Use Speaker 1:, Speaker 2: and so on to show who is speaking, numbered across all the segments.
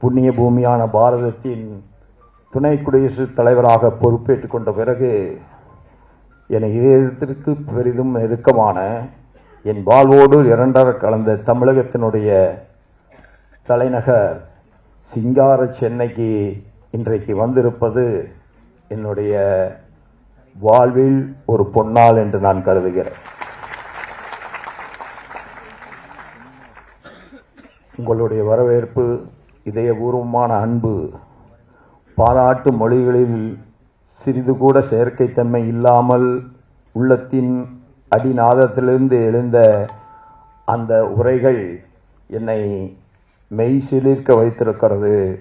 Speaker 1: புண்ணிய பூமியான பாரதத்தின் துணை குடியரசுத் தலைவராக பொறுப்பேற்றுக் கொண்ட பிறகு என இதயத்திற்கு பெரிதும் நெருக்கமான என் வாழ்வோடு இரண்டர கலந்த தமிழகத்தினுடைய தலைநகர் சிங்கார சென்னைக்கு இன்றைக்கு வந்திருப்பது என்னுடைய வாழ்வில் ஒரு பொன்னாள் என்று நான் கருதுகிறேன். உங்களுடைய வரவேற்பு இதயபூர்வமான அன்பு பாராட்டு மொழிகளில் சிறிது கூட செயற்கைத்தன்மை இல்லாமல் உள்ளத்தின் அடிநாதத்திலிருந்து எழுந்த அந்த உரைகள் என்னை மெய் சிலிர்க்க வைத்திருக்கிறது.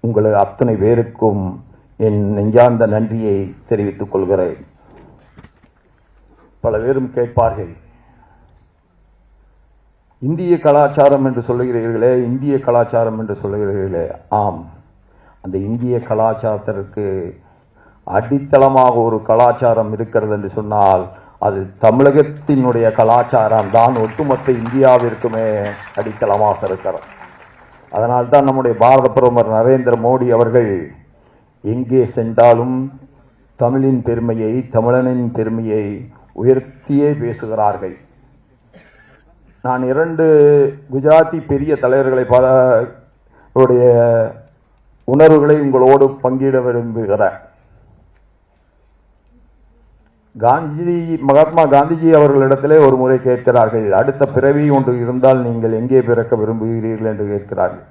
Speaker 1: உங்கள் அத்தனை பேருக்கும் என் நெஞ்சார்ந்த நன்றியை தெரிவித்துக் கொள்கிறேன். பல பேரும் கேட்பார்கள். இந்திய கலாச்சாரம் என்று சொல்லுகிறீர்களே இந்திய கலாச்சாரம் என்று சொல்லுகிறீர்களே ஆம். அந்த இந்திய கலாச்சாரத்திற்கு அடித்தளமாக ஒரு கலாச்சாரம் இருக்கிறது என்று சொன்னால் அது தமிழகத்தினுடைய கலாச்சாரம் தான் ஒட்டுமொத்த இந்தியாவிற்குமே அடித்தளமாக இருக்கிறது. அதனால்தான் நம்முடைய பாரத பிரதமர் நரேந்திர மோடி அவர்கள் எங்கே சென்றாலும் தமிழின் பெருமையை தமிழனின் பெருமையை உயர்த்தியே பேசுகிறார்கள். நான் இரண்டு குஜராத்தி பெரிய தலைவர்களை பல உடைய உணர்வுகளை உங்களோடு பங்கிட விரும்புகிறேன். காந்தி மகாத்மா காந்திஜி அவர்களிடத்திலே ஒரு முறை கேட்கிறார்கள். அடுத்த பிறவி ஒன்று இருந்தால் நீங்கள் எங்கே பிறக்க விரும்புகிறீர்கள் என்று கேட்கிறார்கள்.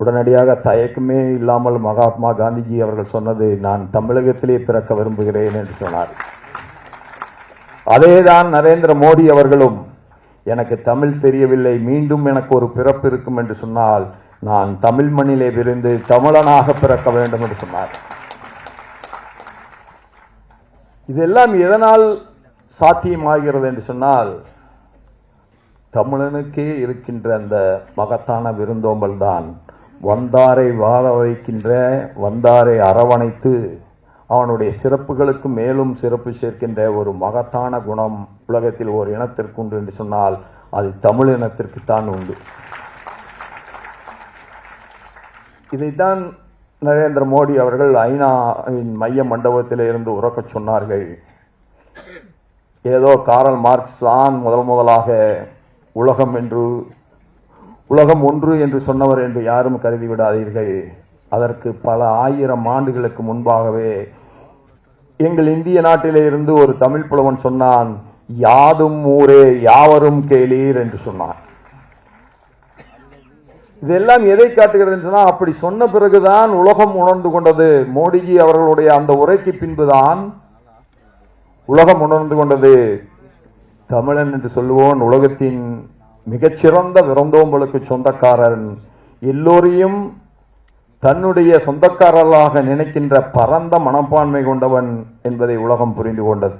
Speaker 1: உடனடியாக தயக்கமே இல்லாமல் மகாத்மா காந்திஜி அவர்கள் சொன்னது நான் தமிழகத்திலே பிறக்க விரும்புகிறேன் என்று சொன்னார். அதேதான் நரேந்திர மோடி அவர்களும் எனக்கு தமிழ் தெரியவில்லை மீண்டும் எனக்கு ஒரு பிறப்பு இருக்கும் என்று சொன்னால் நான் தமிழ் மண்ணிலே விருந்து தமிழனாக பிறக்க வேண்டும் என்று சொன்னார். இதெல்லாம் எதனால் சாத்தியமாகிறது என்று சொன்னால் தமிழனுக்கே இருக்கின்ற அந்த மகத்தான விருந்தோம்பல் தான் வந்தாரை வாழ வைக்கின்ற வந்தாரை அரவணைத்து அவனுடைய சிறப்புகளுக்கு மேலும் சிறப்பு சேர்க்கின்ற ஒரு மகத்தான குணம் உலகத்தில் ஒரு இனத்திற்கு உண்டு என்று சொன்னால் அது தமிழ் இனத்திற்குத்தான் உண்டு. இதைத்தான் நரேந்திர மோடி அவர்கள் ஐநாவின் மைய மண்டபத்தில் இருந்து உறக்கச் சொன்னார்கள். ஏதோ காரல் மார்க்ஸ் தான் முதல் முதலாக உலகம் என்று உலகம் ஒன்று என்று சொன்னவர் என்று யாரும் கருதி விடாதீர்கள் அதற்கு பல ஆயிரம் ஆண்டுகளுக்கு முன்பாகவே எங்கள் இந்திய நாட்டிலே இருந்து ஒரு தமிழ் புலவன் சொன்னான் யாதும் ஊரே யாவரும் கேளீர் என்று சொன்னான். இதெல்லாம் எதை காட்டுகிறது சொன்னா அப்படி சொன்ன பிறகுதான் உலகம் உணர்ந்து கொண்டது. மோடிஜி அவர்களுடைய அந்த உரைக்கு பின்புதான் உலகம் உணர்ந்து கொண்டது. தமிழன் என்று சொல்லுவோன் உலகத்தின் மிகச்சிறந்த விருந்தோம்பலுக்கு சொந்தக்காரன். எல்லோரையும் தன்னுடைய சொந்தக்காரர்களாக நினைக்கின்ற பரந்த மனப்பான்மை கொண்டவன். என்பதை உலகம் புரிந்து கொண்டது.